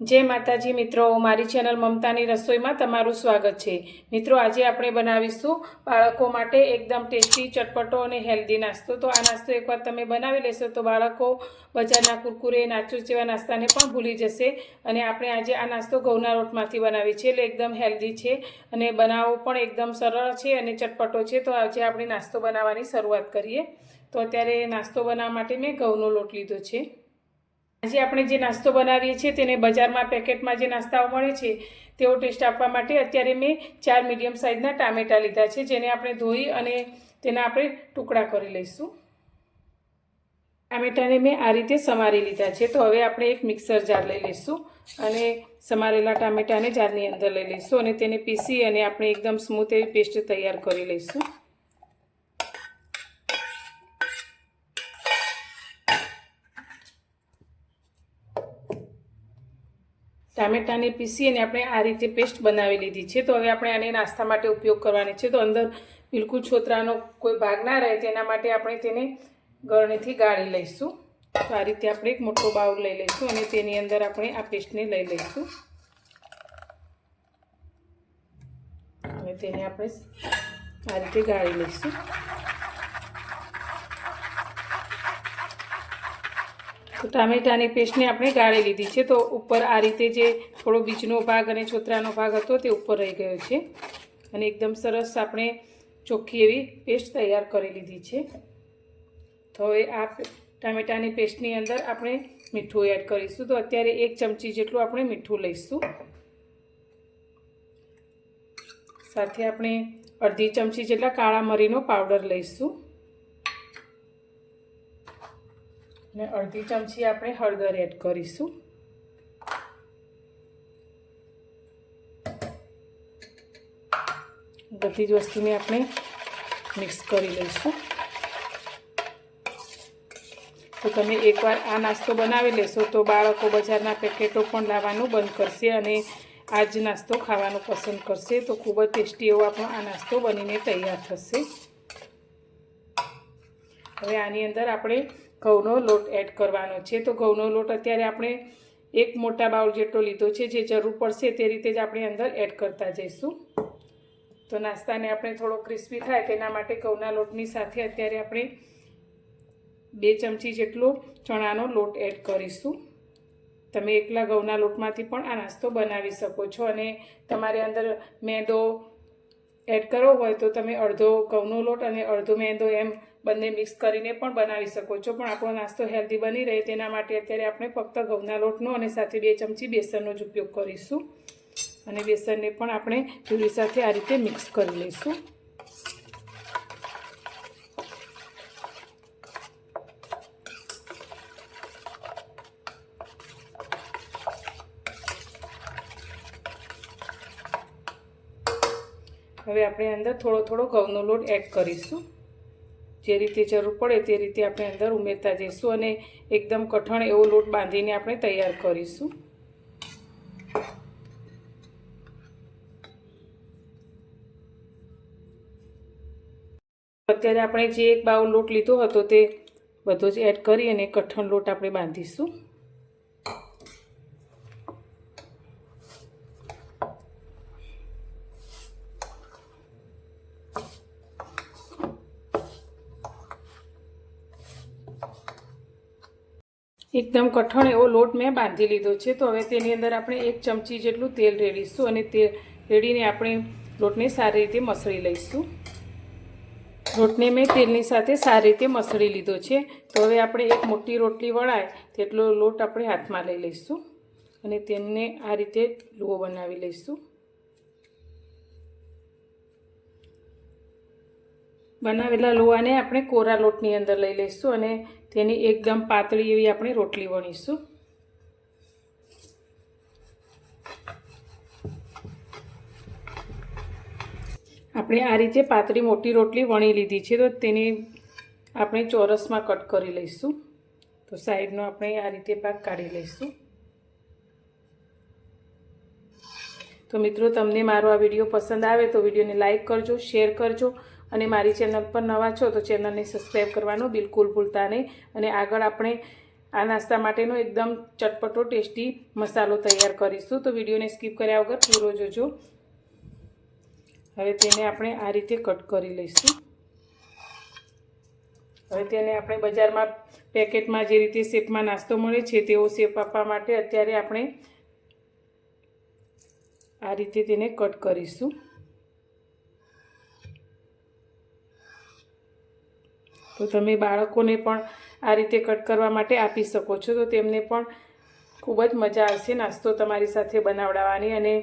જય માતાજી મિત્રો, મારી ચેનલ મમતાની રસોઈમાં તમારું સ્વાગત છે. મિત્રો, આજે આપણે બનાવીશું બાળકો માટે એકદમ ટેસ્ટી, ચટપટો અને હેલ્ધી નાસ્તો. તો આ નાસ્તો એકવાર તમે બનાવી લેશો તો બાળકો બજારના કુરકુરે નાચૂસ જેવા નાસ્તાને પણ ભૂલી જશે. અને આપણે આજે આ નાસ્તો ઘઉંના લોટમાંથી બનાવી છે. એટલે એકદમ હેલ્ધી છે અને બનાવવો પણ એકદમ સરળ છે અને ચટપટો છે. તો આજે આપણે નાસ્તો બનાવવાની શરૂઆત કરીએ. તો અત્યારે નાસ્તો બનાવવા માટે મેં ઘઉંનો લોટ લીધો છે. આજે આપણે જે નાસ્તો બનાવીએ છીએ તેને બજારમાં પેકેટમાં જે નાસ્તાઓ મળે છે તેવો ટેસ્ટ આપવા માટે અત્યારે મેં ચાર મીડિયમ સાઇઝના ટામેટાં લીધા છે, જેને આપણે ધોઈ અને તેના આપણે ટુકડા કરી લઈશું. ટામેટાને મેં આ રીતે સમારી લીધા છે, તો હવે આપણે એક મિક્સર જાર લઈ લઈશું અને સમારેલા ટામેટાને જારની અંદર લઈ લઈશું અને તેને પીસી અને આપણે એકદમ સ્મૂથ એવી પેસ્ટ તૈયાર કરી લઈશું. ટામેટાને પીસી અને આપણે આ રીતે પેસ્ટ બનાવી લીધી છે. તો હવે આપણે આને નાસ્તા માટે ઉપયોગ કરવાની છે. તો અંદર બિલકુલ છોતરાનો કોઈ ભાગ ના રહે તેના માટે આપણે તેને ગળણીથી ગાળી લઈશું. તો આ રીતે આપણે એક મોટો બાઉલ લઈ લઈશું અને તેની અંદર આપણે આ પેસ્ટને લઈ લઈશું. અને તેને આપણે આ રીતે ગાળી લઈશું. તો ટામેટાની પેસ્ટને આપણે ગાળી લીધી છે. તો ઉપર આ રીતે જે થોડો બીજનો ભાગ અને છોતરાનો ભાગ હતો તે ઉપર રહી ગયો છે. અને એકદમ સરસ આપણે ચોખ્ખી એવી પેસ્ટ તૈયાર કરી લીધી છે. તો હવે આ ટામેટાની પેસ્ટની અંદર આપણે મીઠું એડ કરીશું. તો અત્યારે એક ચમચી જેટલું આપણે મીઠું લઈશું. સાથે આપણે અડધી ચમચી જેટલા કાળા મરીનો પાવડર લઈશું. અને અડધી ચમચી આપણે હળદર એડ કરીશું. બધી જ વસ્તુને આપણે મિક્સ કરી લઈશું. તો તમે એકવાર આ નાસ્તો બનાવી લેશો તો બાળકો બજારના પેકેટો પણ લાવવાનું બંધ કરશે અને આ જ નાસ્તો ખાવાનું પસંદ કરશે. તો ખૂબ જ ટેસ્ટી એવો આપણો આ નાસ્તો બનીને તૈયાર થશે. હવે આની અંદર આપણે ઘઉંનો લોટ એડ કરવાનો છે. તો ઘઉંનો લોટ અત્યારે આપણે એક મોટા બાઉલ જેટલો લીધો છે, જે જરૂર પડશે તે રીતે જ આપણે અંદર એડ કરતા જઈશું. તો નાસ્તાને આપણે થોડો ક્રિસ્પી થાય તેના માટે ઘઉંના લોટની સાથે અત્યારે આપણે બે ચમચી જેટલો ચણાનો લોટ એડ કરીશું. તમે એકલા ઘઉંના લોટમાંથી પણ આ નાસ્તો બનાવી શકો છો અને તમારે અંદર મેંદો એડ કરવો હોય તો તમે અડધો ઘઉંનો લોટ અને અડધો મેંદો એમ બંને મિક્સ કરીને પણ બનાવી શકો છો. પણ આપણો નાસ્તો હેલ્ધી બની રહે તેના માટે અત્યારે આપણે ફક્ત ઘઉંના લોટનો અને સાથે બે ચમચી બેસનનો જ ઉપયોગ કરીશું. અને બેસનને પણ આપણે પૂરી સાથે આ રીતે મિક્સ કરી લઈશું. હવે આપણે અંદર થોડો થોડો ઘઉંનો લોટ એડ કરીશું. જે રીતે જરૂર પડે તે રીતે આપણે અંદર ઉમેરતા જઈશું અને એકદમ કઠણ એવો લોટ બાંધીને આપણે તૈયાર કરીશું. અત્યારે આપણે જે એક બાઉલ લોટ લીધો હતો તે બધો જ એડ કરી અને કઠણ લોટ આપણે બાંધીશું. એકદમ કઠણ એવો લોટ મેં બાંધી લીધો છે. તો હવે તેની અંદર આપણે એક ચમચી જેટલું તેલ રેડીશું અને તે રેડીને આપણે લોટને સારી રીતે મસળી લઈશું. લોટને મેં તેલની સાથે સારી રીતે મસળી લીધો છે. તો હવે આપણે એક મોટી રોટલી વળાય તેટલો લોટ આપણે હાથમાં લઈ લઈશું અને તેમને આ રીતે લુઓ બનાવી લઈશું. બનાવેલા લોવાને આપણે કોરા લોટની અંદર લઈ લઈશું અને તેની એકદમ પાતળી એવી આપણે રોટલી વણીશું. આપણે આ રીતે પાતળી મોટી રોટલી વણી લીધી છે, તો તેને આપણે ચોરસમાં કટ કરી લઈશું. તો સાઈડનો આપણે આ રીતે ભાગ કાઢી લઈશું. તો મિત્રો, તમને મારો આ વીડિયો પસંદ આવે તો વિડીયોને લાઇક કરજો, શેર કરજો. અને મારી ચેનલ પર નવા છો તો ચેનલને સબસ્ક્રાઈબ કરવાનું બિલકુલ ભૂલતા નહીં. અને આગળ આપણે આ નાસ્તા માટેનો એકદમ ચટપટો, ટેસ્ટી મસાલો તૈયાર કરીશું. તો વિડીયોને સ્કીપ કર્યા વગર પૂરો જોજો. હવે તેને આપણે આ રીતે કટ કરી લઈશું. હવે તેને આપણે બજારમાં પેકેટમાં જે રીતે શેપમાં નાસ્તો મળે છે તેવો શેપ આપવા માટે અત્યારે આપણે આ રીતે તેને કટ કરીશું. તો તમે બાળકોને પણ આ રીતે કટ કરવા માટે આપી શકો છો. તો તેમને પણ ખૂબ જ મજા આવશે નાસ્તો તમારી સાથે બનાવડાવવાની અને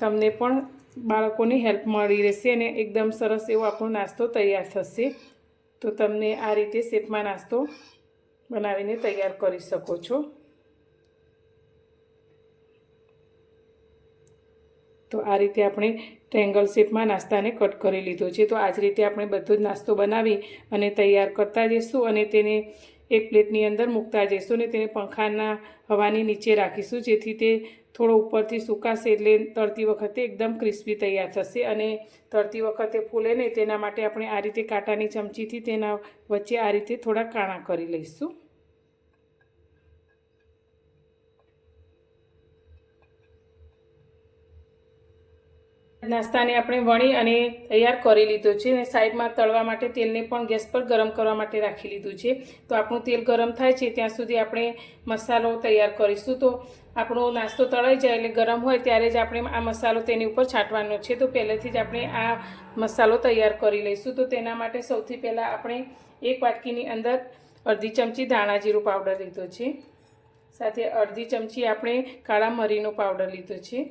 તમને પણ બાળકોની હેલ્પ મળી રહેશે અને એકદમ સરસ એવો આપણો નાસ્તો તૈયાર થશે. તો તમને આ રીતે શેપમાં નાસ્તો બનાવીને તૈયાર કરી શકો છો. તો આ રીતે આપણે ટ્રેંગલ શેપમાં નાસ્તાને કટ કરી લીધો છે. તો આ જ રીતે આપણે બધો જ નાસ્તો બનાવી અને તૈયાર કરતા જઈશું અને તેને એક પ્લેટની અંદર મૂકતા જઈશું અને તેને પંખાના હવાની નીચે રાખીશું, જેથી તે થોડો ઉપરથી સુકાશે એટલે તળતી વખતે એકદમ ક્રિસ્પી તૈયાર થશે અને તળતી વખતે ફૂલે નહીં. તેના માટે આપણે આ રીતે કાંટાની ચમચીથી તેના વચ્ચે આ રીતે થોડા કાણા કરી લઈશું. નાસ્તાને આપણે વણી અને તૈયાર કરી લીધો છે અને સાઈડમાં તળવા માટે તેલને પણ ગેસ પર ગરમ કરવા માટે રાખી લીધું છે. તો આપણું તેલ ગરમ થાય છે, ત્યાં સુધી આપણે મસાલો તૈયાર કરીશું. તો આપણો નાસ્તો તળાઈ જાય એટલે ગરમ હોય ત્યારે જ આપણે આ મસાલો તેની ઉપર છાંટવાનો છે. તો પહેલેથી જ આપણે આ મસાલો તૈયાર કરી લઈશું. તો તેના માટે સૌથી પહેલાં આપણે એક વાટકીની અંદર અડધી ચમચી ધાણા જીરું પાવડર લીધો છે. સાથે અડધી ચમચી આપણે કાળા મરીનો પાવડર લીધો છે.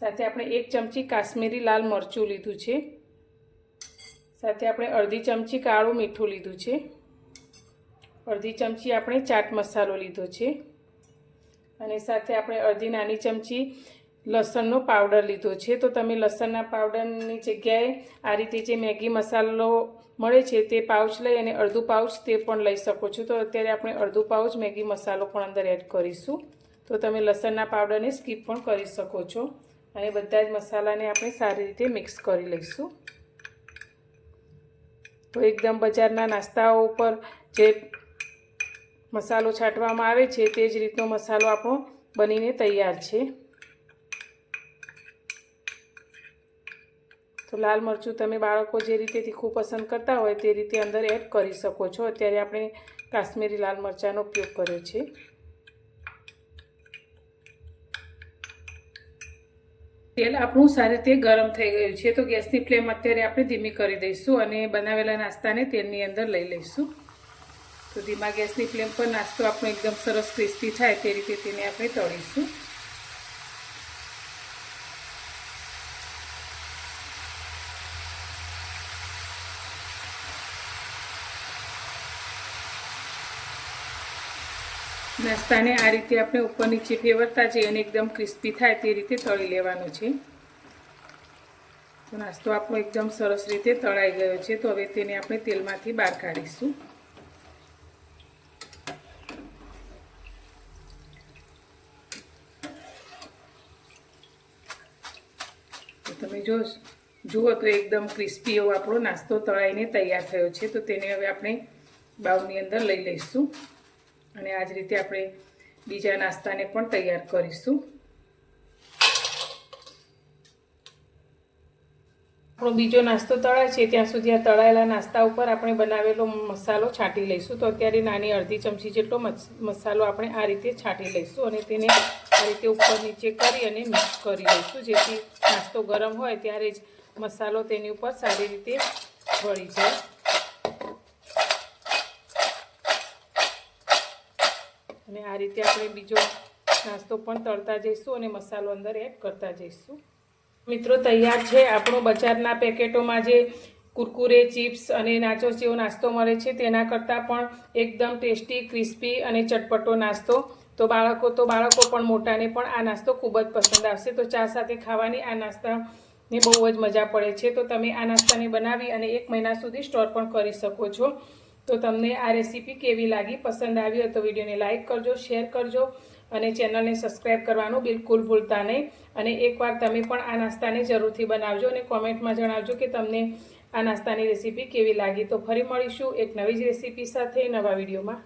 સાથે આપણે એક ચમચી કાશ્મીરી લાલ મરચું લીધું છે. સાથે આપણે અડધી ચમચી કાળું મીઠું લીધું છે. અડધી ચમચી આપણે ચાટ મસાલો લીધો છે. અને સાથે આપણે અડધી નાની ચમચી લસણનો પાવડર લીધો છે. તો તમે લસણના પાવડરની જગ્યાએ આ રીતે જે મેગી મસાલો મળે છે તે પાઉચ લઈ અને અડધું પાઉચ તે પણ લઈ શકો છો. તો અત્યારે આપણે અડધું પાઉચ મેગી મસાલો પણ અંદર એડ કરીશું. તો તમે લસણના પાવડરને સ્કીપ પણ કરી શકો છો. અને બધા જ મસાલાને આપણે સારી રીતે મિક્સ કરી લઈશું. તો એકદમ બજારના નાસ્તાઓ ઉપર જે મસાલો છાંટવામાં આવે છે તે જ રીતનો મસાલો આપણો બનીને તૈયાર છે. તો લાલ મરચું તમે બાળકો જે રીતે તીખું પસંદ કરતા હોય તે રીતે અંદર એડ કરી શકો છો. અત્યારે આપણે કાશ્મીરી લાલ મરચાંનો ઉપયોગ કર્યો છે. તેલ આપણું સારી રીતે ગરમ થઈ ગયું છે. તો ગેસની ફ્લેમ અત્યારે આપણે ધીમી કરી દઈશું અને બનાવેલા નાસ્તાને તેલની અંદર લઈ લઈશું. તો ધીમા ગેસની ફ્લેમ પર નાસ્તો આપણો એકદમ સરસ ક્રિસ્પી થાય તે રીતે તેને આપણે તળીશું. નાસ્તાને આ રીતે આપણે ઉપર નીચે ફેવરતા જઈએ અને એકદમ ક્રિસ્પી થાય તે રીતે તળી લેવાનું છે. તો નાસ્તો આપણો એકદમ સરસ રીતે તળાઈ ગયો છે. તો હવે તેને આપણે તેલમાંથી બહાર કાઢીશું. તમે જો જુઓ તો એકદમ ક્રિસ્પી એવો આપણો નાસ્તો તળાઈને તૈયાર થયો છે. તો તેને હવે આપણે બાઉલની અંદર લઈ લઈશું. અને આ જ રીતે આપણે બીજા નાસ્તાને પણ તૈયાર કરીશું. આપણો બીજો નાસ્તો તળાય છે, ત્યાં સુધી આ તળાયેલા નાસ્તા ઉપર આપણે બનાવેલો મસાલો છાંટી લઈશું. તો અત્યારે નાની અડધી ચમચી જેટલો મસાલો આપણે આ રીતે છાંટી લઈશું અને તેને આ રીતે ઉપર નીચે કરી અને મિક્સ કરી લઈશું. જેથી નાસ્તો ગરમ હોય ત્યારે જ મસાલો તેની ઉપર સારી રીતે વળી જાય. આ રીતે આપણે બીજો નાસ્તો પણ તળતા જઈશું અને મસાલો અંદર એડ કરતા જઈશું. મિત્રો, તૈયાર છે આપણો બજારના પેકેટોમાં જે કુરકુરે, ચિપ્સ અને નાચોસ જેવો નાસ્તો મળે છે, તેના કરતાં પણ એકદમ ટેસ્ટી, ક્રિસ્પી અને ચટપટો નાસ્તો. તો બાળકો તો બાળકો પણ મોટાને પણ આ નાસ્તો ખૂબ જ પસંદ આવશે. તો ચા સાથે ખાવાની આ નાસ્તાની બહુ જ મજા પડે છે. તો તમે આ નાસ્તાને બનાવી અને એક મહિના સુધી સ્ટોર પણ કરી શકો છો. તો તમને આ રેસીપી કેવી લાગી, પસંદ આવી હોય તો વિડીયોને લાઇક કરજો, શેર કરજો અને ચેનલને સબસ્ક્રાઈબ કરવાનું બિલકુલ ભૂલતા નહીં. અને એકવાર તમે પણ આ નાસ્તાને જરૂરથી બનાવજો અને કોમેન્ટમાં જણાવજો કે તમને આ નાસ્તાની રેસીપી કેવી લાગી. તો ફરી મળીશું એક નવી જ રેસીપી સાથે નવા વિડીયોમાં.